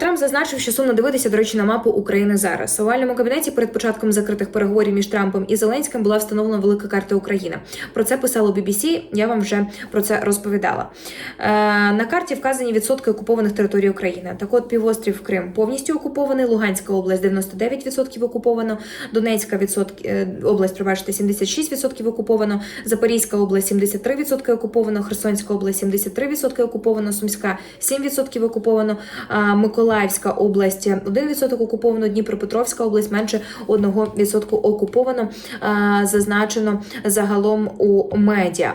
Трамп зазначив, що сумно дивитися, до речі, на мапу України зараз. В овальному кабінеті перед початком закритих переговорів між Трампом і Зеленським була встановлена велика карта України. Про це писало BBC, Я вам вже про це розповідала. Е, на карті вказані відсотки окупованих територій України. Так, от півострів Крим повністю окупований, Луганська область 99% окуповано, Донецька відсотки е, область, пробачте, 76% окуповано, Запорізька область 73% окуповано, Херсонська область 73% окуповано, Сумська 7% окуповано, а, Миколаївська область 1% окуповано, Дніпропетровська область менше 1% окуповано, зазначено загалом у медіа.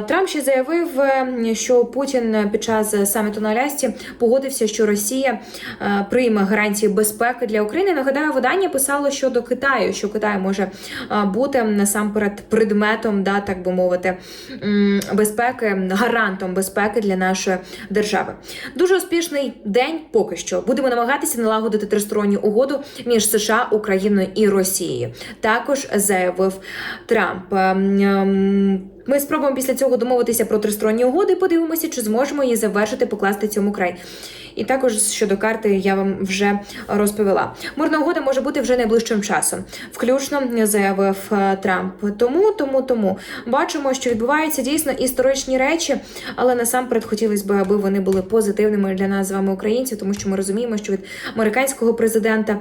Трамп ще заявив, е, що Путін під час саміту на Алясці погодився, що Росія е, прийме гарантії безпеки для України. Нагадаю, видання писало щодо Китаю, що Китай може е, бути насамперед предметом, да, так би мовити, безпеки, гарантом безпеки для нашої держави. Дуже успішний день поки що. Будемо намагатися налагодити тристоронню угоду між США, Україною і Росією. Також заявив Трамп. Ми спробуємо після цього домовитися про тристоронні угоди. Подивимося, чи зможемо її завершити, покласти цьому край. І також щодо карти я вам вже розповіла. Мирна угода може бути вже найближчим часом, включно заявив е, Трамп. Тому, тому, тому бачимо, що відбуваються дійсно історичні речі, але насамперед хотілося б, аби вони були позитивними для нас з вами, українців, тому що ми розуміємо, що від американського президента.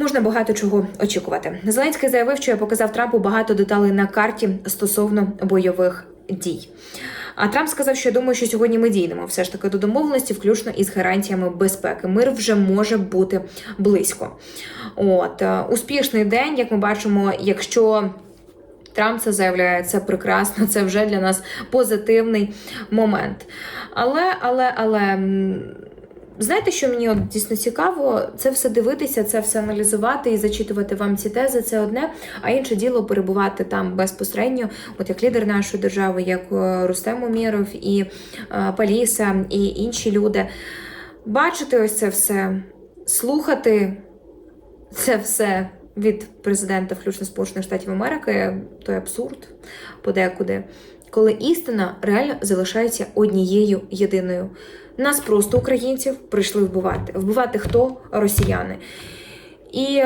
Можна багато чого очікувати. Зеленський заявив, що я показав Трампу багато деталей на карті стосовно бойових дій. А Трамп сказав, що я думаю, що сьогодні ми дійдемо все ж таки до домовленості, включно із гарантіями безпеки. Мир вже може бути близько. От е, успішний день, як ми бачимо, якщо. Трамп це заявляє, це прекрасно, це вже для нас позитивний момент. Але, але, але. Знаєте, що мені от дійсно цікаво, це все дивитися, це все аналізувати і зачитувати вам ці тези. Це одне, а інше діло перебувати там безпосередньо, от як лідер нашої держави, як е, Рустем Умєров і е, Паліса, і інші люди. Бачити ось це все, слухати це все від президента, включно Сполучених Штатів Америки, той абсурд подекуди, коли істина реально залишається однією єдиною. Нас просто українців прийшли вбивати. Вбивати хто? Росіяни. І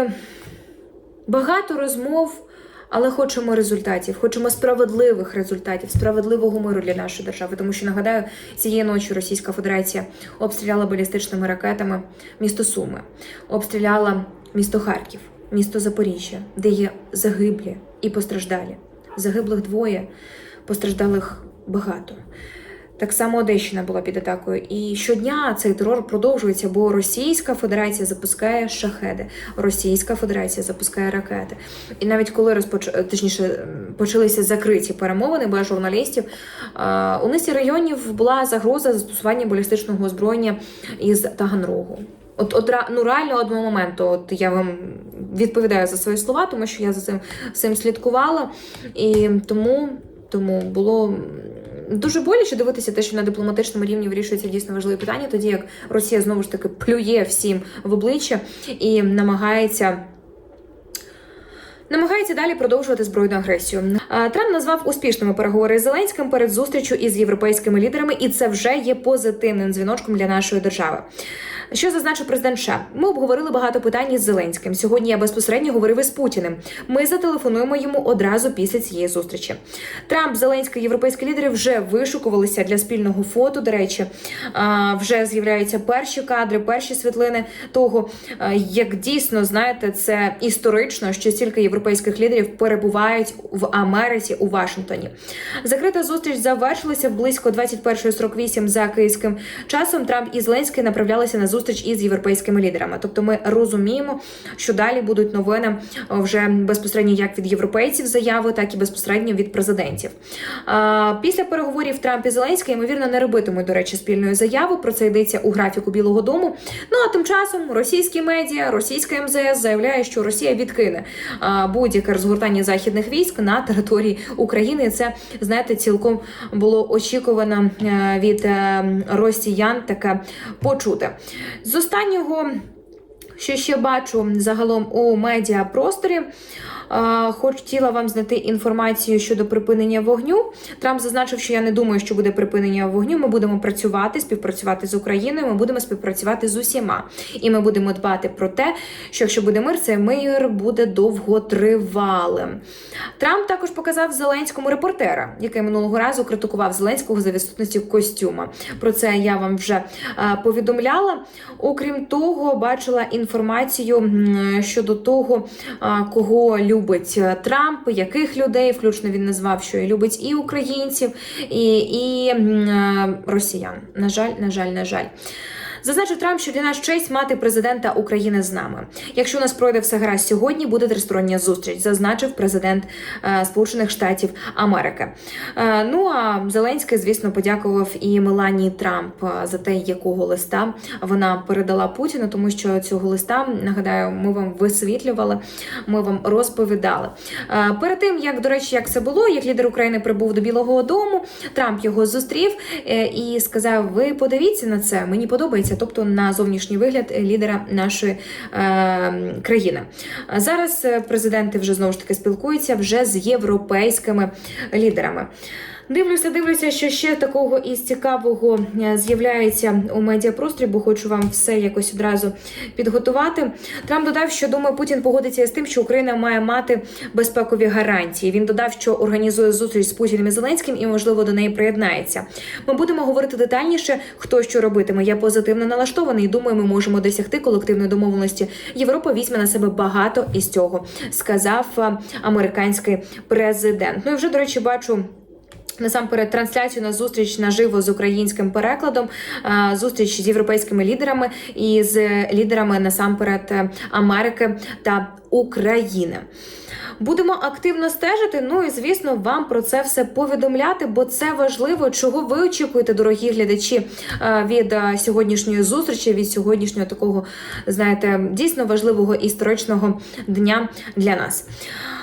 багато розмов, але хочемо результатів, хочемо справедливих результатів, справедливого миру для нашої держави. Тому що нагадаю, цієї ночі Російська Федерація обстріляла балістичними ракетами місто Суми, обстріляла місто Харків, місто Запоріжжя, де є загиблі і постраждалі. Загиблих двоє, постраждалих багато. Так само Одещина була під атакою. І щодня цей терор продовжується, бо Російська Федерація запускає шахеди, Російська Федерація запускає ракети. І навіть коли розпоч... точніше почалися закриті перемовини без журналістів, у низці районів була загроза застосування балістичного озброєння із Таганрогу. От, от ну реально одного моменту, от я вам відповідаю за свої слова, тому що я за цим, цим слідкувала, і тому, тому було дуже боляче дивитися те, що на дипломатичному рівні вирішується дійсно важливі питання, тоді як Росія знову ж таки плює всім в обличчя і намагається. Намагається далі продовжувати збройну агресію. Трамп назвав успішними переговори з Зеленським перед зустрічю із європейськими лідерами, і це вже є позитивним дзвіночком для нашої держави. Що зазначив президент США? Ми обговорили багато питань із Зеленським. Сьогодні я безпосередньо говорив із Путіним. Ми зателефонуємо йому одразу після цієї зустрічі. Трамп, Зеленський, європейські лідери вже вишукувалися для спільного фото. До речі, вже з'являються перші кадри, перші світлини того, як дійсно знаєте, це історично, що стільки європейських лідерів перебувають в Америці у Вашингтоні. Закрита зустріч завершилася близько 21.48 за київським часом. Трамп і Зеленський направлялися на зустріч із європейськими лідерами. Тобто, ми розуміємо, що далі будуть новини вже безпосередньо як від європейців заяви, так і безпосередньо від президентів. Після переговорів Трамп і Зеленський, ймовірно, не робитимуть, до речі, спільної заяви. Про це йдеться у графіку Білого Дому. Ну а тим часом російські медіа, російська МЗС заявляє, що Росія відкине будь-яке розгортання західних військ на території України. І Це знаєте, цілком було очікувано е, від е, росіян таке почути. З останнього. Що ще бачу загалом у медіапросторі, Хотіла вам знайти інформацію щодо припинення вогню. Трамп зазначив, що я не думаю, що буде припинення вогню. Ми будемо працювати, співпрацювати з Україною. Ми будемо співпрацювати з усіма, і ми будемо дбати про те, що якщо буде мир, цей мир буде довготривалим. Трамп також показав Зеленському репортера, який минулого разу критикував Зеленського за відсутності костюма. Про це я вам вже повідомляла. Окрім того, бачила інформацію щодо того, кого любить е, Трамп, яких людей, включно він назвав, що і любить і українців, і, і е, росіян. На жаль, на жаль, на жаль. Зазначив Трамп, що для нас честь мати президента України з нами. Якщо у нас пройде все гаразд сьогодні, буде тристороння зустріч, зазначив президент е, Сполучених Штатів Америки. Е, ну а Зеленський, звісно, подякував і Меланії Трамп е, за те, якого листа вона передала Путіну, тому що цього листа нагадаю, ми вам висвітлювали, ми вам розповідали. Е, перед тим як до речі, як це було, як лідер України прибув до Білого Дому, Трамп його зустрів е, і сказав: Ви подивіться на це, мені подобається, тобто на зовнішній вигляд лідера нашої е, країни. Зараз е, президенти вже знову ж таки спілкуються вже з європейськими лідерами. Дивлюся, дивлюся, що ще такого із цікавого е, з'являється у медіапросторі, бо хочу вам все якось одразу підготувати. Трамп додав, що думаю, Путін погодиться з тим, що Україна має мати безпекові гарантії. Він додав, що організує зустріч з Путіним і Зеленським і, можливо, до неї приєднається. Ми будемо говорити детальніше, хто що робитиме. Я позитивно налаштований. і Думаю, ми можемо досягти колективної домовленості. Європа візьме на себе багато із цього, сказав е, американський президент. Ну і вже до речі, бачу. Насамперед, трансляцію на зустріч наживо з українським перекладом, е, зустріч з європейськими лідерами і з лідерами насамперед Америки та України. Будемо активно стежити. Ну і звісно, вам про це все повідомляти, бо це важливо. Чого ви очікуєте, дорогі глядачі, е, від е, сьогоднішньої зустрічі, від сьогоднішнього такого, знаєте, дійсно важливого історичного дня для нас.